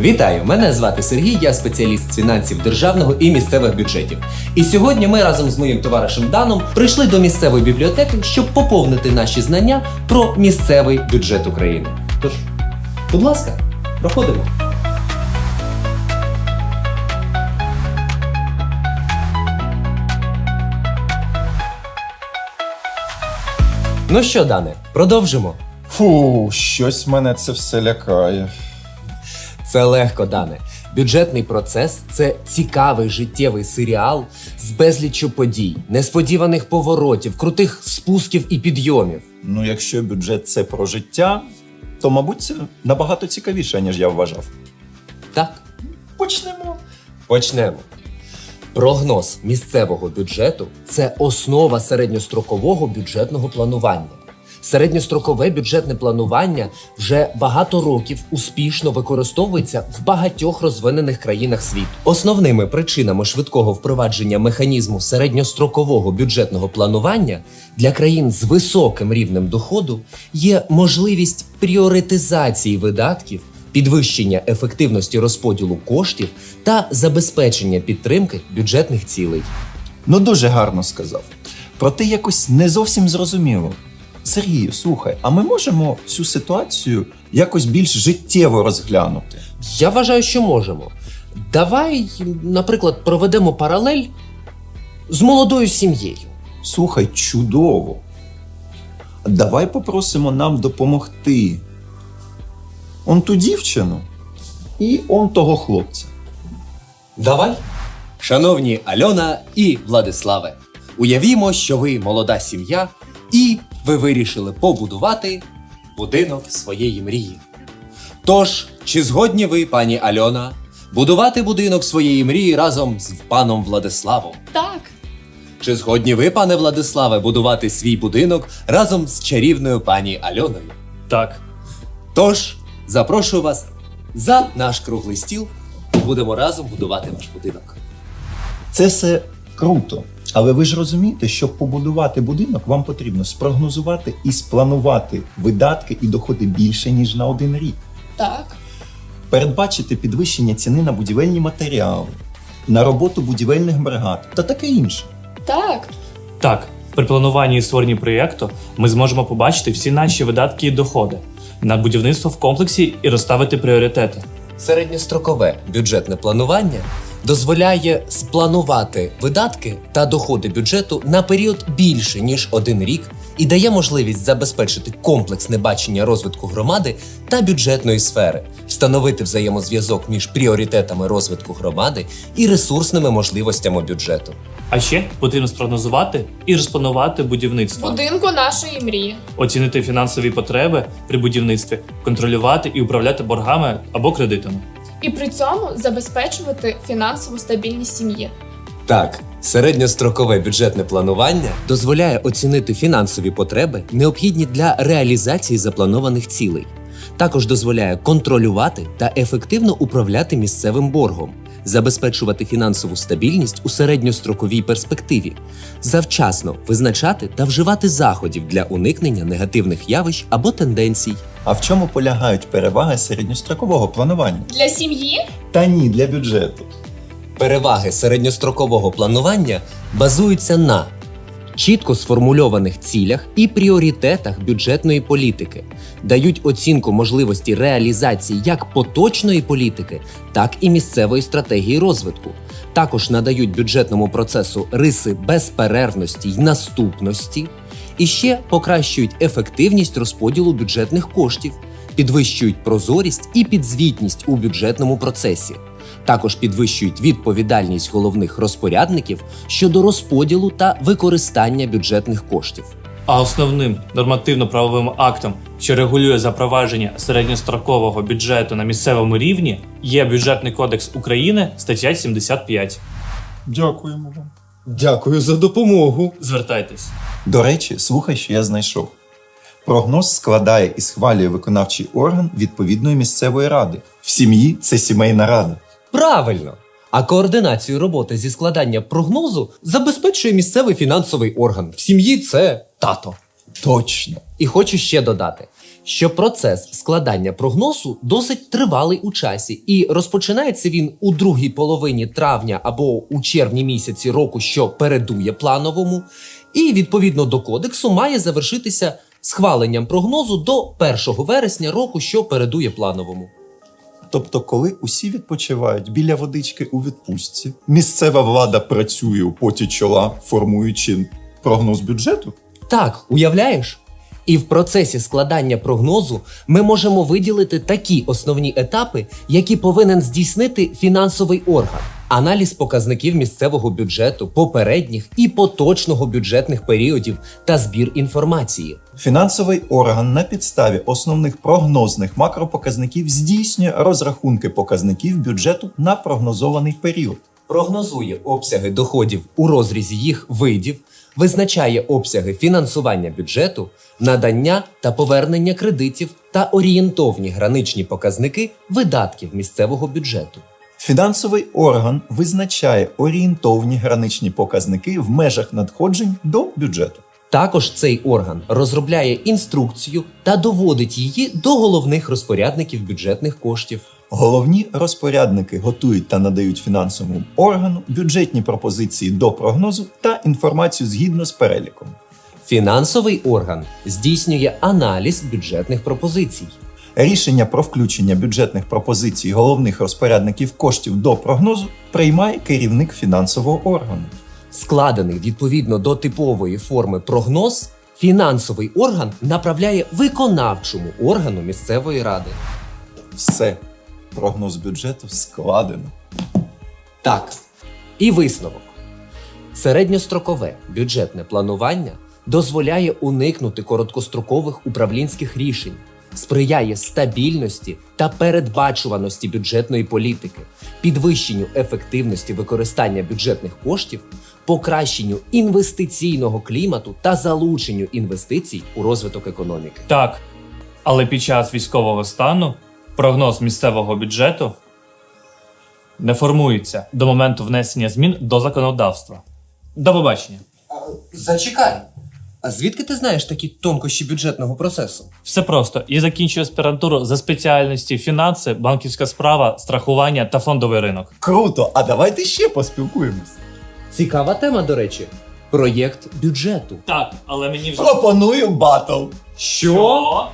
Вітаю! Мене звати Сергій, я спеціаліст з фінансів державного і місцевих бюджетів. І сьогодні ми разом з моїм товаришем Даном прийшли до місцевої бібліотеки, щоб поповнити наші знання про місцевий бюджет України. Тож, будь ласка, проходимо. Ну що, Дане, продовжимо. Фу, щось мене це все лякає. Це легко, Дане. Бюджетний процес це цікавий життєвий серіал з безліччю подій, несподіваних поворотів, крутих спусків і підйомів. Ну, якщо бюджет це про життя, то, мабуть, це набагато цікавіше, ніж я вважав. Так, Почнемо. почнемо. Прогноз місцевого бюджету це основа середньострокового бюджетного планування. Середньострокове бюджетне планування вже багато років успішно використовується в багатьох розвинених країнах світу. Основними причинами швидкого впровадження механізму середньострокового бюджетного планування для країн з високим рівнем доходу є можливість пріоритизації видатків підвищення ефективності розподілу коштів та забезпечення підтримки бюджетних цілей. Ну, дуже гарно сказав. Проте якось не зовсім зрозуміло. Сергію, слухай, а ми можемо цю ситуацію якось більш життєво розглянути? Я вважаю, що можемо. Давай, наприклад, проведемо паралель з молодою сім'єю. Слухай, чудово. Давай попросимо нам допомогти. Он ту дівчину і он того хлопця. Давай. Шановні Альона і Владиславе, уявімо, що ви молода сім'я, і ви вирішили побудувати будинок своєї мрії. Тож, чи згодні ви, пані Альона, будувати будинок своєї мрії разом з паном Владиславом? Так, Чи згодні ви, пане Владиславе, будувати свій будинок разом з чарівною пані Альоною? Так, Тож, запрошую вас за наш круглий стіл. Будемо разом будувати ваш будинок. Це все круто. Але ви ж розумієте, щоб побудувати будинок, вам потрібно спрогнозувати і спланувати видатки і доходи більше, ніж на один рік. так, Передбачити підвищення ціни на будівельні матеріали, на роботу будівельних бригад та таке інше. так, так. При плануванні і створенні проєкту ми зможемо побачити всі наші видатки і доходи на будівництво в комплексі і розставити пріоритети. Середньострокове бюджетне планування дозволяє спланувати видатки та доходи бюджету на період більше ніж один рік і дає можливість забезпечити комплексне бачення розвитку громади та бюджетної сфери, встановити взаємозв'язок між пріоритетами розвитку громади і ресурсними можливостями бюджету. А ще потрібно спрогнозувати і розпланувати будівництво, будинку нашої мрії. оцінити фінансові потреби при будівництві, контролювати і управляти боргами або кредитами. І при цьому забезпечувати фінансову стабільність сім'ї. Так, середньострокове бюджетне планування дозволяє оцінити фінансові потреби, необхідні для реалізації запланованих цілей. Також дозволяє контролювати та ефективно управляти місцевим боргом, забезпечувати фінансову стабільність у середньостроковій перспективі, завчасно визначати та вживати заходів для уникнення негативних явищ або тенденцій. А в чому полягають переваги середньострокового планування? Для сім'ї Та ні, для бюджету. Переваги середньострокового планування базуються на чітко сформульованих цілях і пріоритетах бюджетної політики, дають оцінку можливості реалізації як поточної політики, так і місцевої стратегії розвитку. Також надають бюджетному процесу риси безперервності й наступності, і ще покращують ефективність розподілу бюджетних коштів, підвищують прозорість і підзвітність у бюджетному процесі. Також підвищують відповідальність головних розпорядників щодо розподілу та використання бюджетних коштів. А основним нормативно-правовим актом, що регулює запровадження середньострокового бюджету на місцевому рівні, є Бюджетний кодекс України, стаття 75. Дякуємо вам. Дякую за допомогу. Звертайтесь. До речі, слухай, що я знайшов. Прогноз складає і схвалює виконавчий орган відповідної місцевої ради. В сім'ї це сімейна рада. Правильно. А координацію роботи зі складання прогнозу забезпечує місцевий фінансовий орган. В сім'ї це тато. Точно. І хочу ще додати: що процес складання прогнозу досить тривалий у часі, і розпочинається він у другій половині травня або у червні місяці року, що передує плановому, і відповідно до кодексу має завершитися схваленням прогнозу до 1 вересня року, що передує плановому. Тобто, коли усі відпочивають біля водички у відпустці, місцева влада працює у поті чола, формуючи прогноз бюджету. Так, уявляєш? І в процесі складання прогнозу ми можемо виділити такі основні етапи, які повинен здійснити фінансовий орган: аналіз показників місцевого бюджету, попередніх і поточного бюджетних періодів та збір інформації. Фінансовий орган на підставі основних прогнозних макропоказників здійснює розрахунки показників бюджету на прогнозований період. Прогнозує обсяги доходів у розрізі їх видів, визначає обсяги фінансування бюджету, надання та повернення кредитів та орієнтовні граничні показники видатків місцевого бюджету. Фінансовий орган визначає орієнтовні граничні показники в межах надходжень до бюджету. Також цей орган розробляє інструкцію та доводить її до головних розпорядників бюджетних коштів. Головні розпорядники готують та надають фінансовому органу бюджетні пропозиції до прогнозу та інформацію згідно з переліком. Фінансовий орган здійснює аналіз бюджетних пропозицій. Рішення про включення бюджетних пропозицій головних розпорядників коштів до прогнозу приймає керівник фінансового органу. Складений відповідно до типової форми прогноз, фінансовий орган направляє виконавчому органу місцевої ради. Все, прогноз бюджету складено. Так, і висновок. Середньострокове бюджетне планування дозволяє уникнути короткострокових управлінських рішень, сприяє стабільності та передбачуваності бюджетної політики, підвищенню ефективності використання бюджетних коштів, покращенню інвестиційного клімату та залученню інвестицій у розвиток економіки. Так. Але під час військового стану прогноз місцевого бюджету не формується до моменту внесення змін до законодавства. До побачення. Зачекай. А звідки ти знаєш такі тонкощі бюджетного процесу? Все просто. Я закінчую аспірантуру за спеціальності фінанси, банківська справа, страхування та фондовий ринок. Круто! А давайте ще поспілкуємось. Цікава тема, до речі. Проєкт бюджету. Так, але мені вже Пропоную батл. Що?